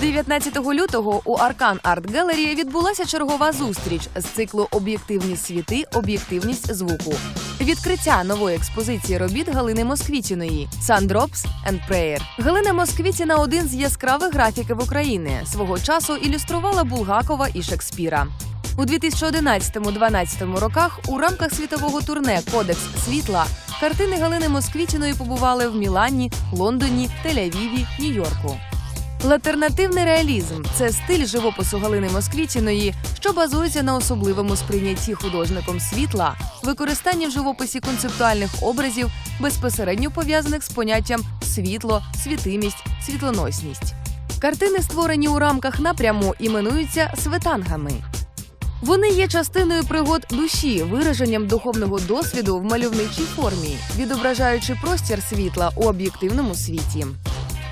19 лютого у Аркан Арт Гелері відбулася чергова зустріч з циклу Об'єктивні світи, об'єктивність звуку. Відкриття нової експозиції робіт Галини Москвітіної «Sundrops and Prayer». Галина Москвітіна один з яскравих графіків України. Свого часу ілюструвала Булгакова і Шекспіра. У 2011-12 роках у рамках світового турне Кодекс світла картини Галини Москвітіної побували в Мілані, Лондоні, Тель-Авіві, Нью-Йорку. Латернативний реалізм це стиль живопису Галини Москвітіної, що базується на особливому сприйнятті художником світла, використанні в живописі концептуальних образів, безпосередньо пов'язаних з поняттям світло, світимість, світлоносність. Картини, створені у рамках напряму, іменуються светангами. Вони є частиною пригод душі, вираженням духовного досвіду в мальовничій формі, відображаючи простір світла у об'єктивному світі.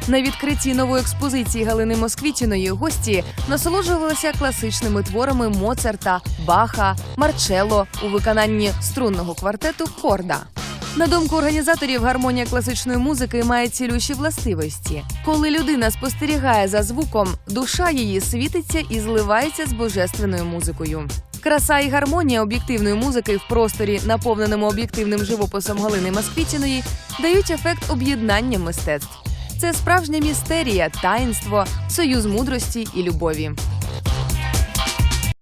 На відкритті нової експозиції Галини Москвітіної гості насолоджувалися класичними творами Моцарта, Баха, Марчелло у виконанні струнного квартету Корда. На думку організаторів, гармонія класичної музики має цілющі властивості. Коли людина спостерігає за звуком, душа її світиться і зливається з божественною музикою. Краса і гармонія об'єктивної музики в просторі, наповненому об'єктивним живописом Галини Москвітіної, дають ефект об'єднання мистецтв. Це справжня містерія, таїнство, союз мудрості і любові.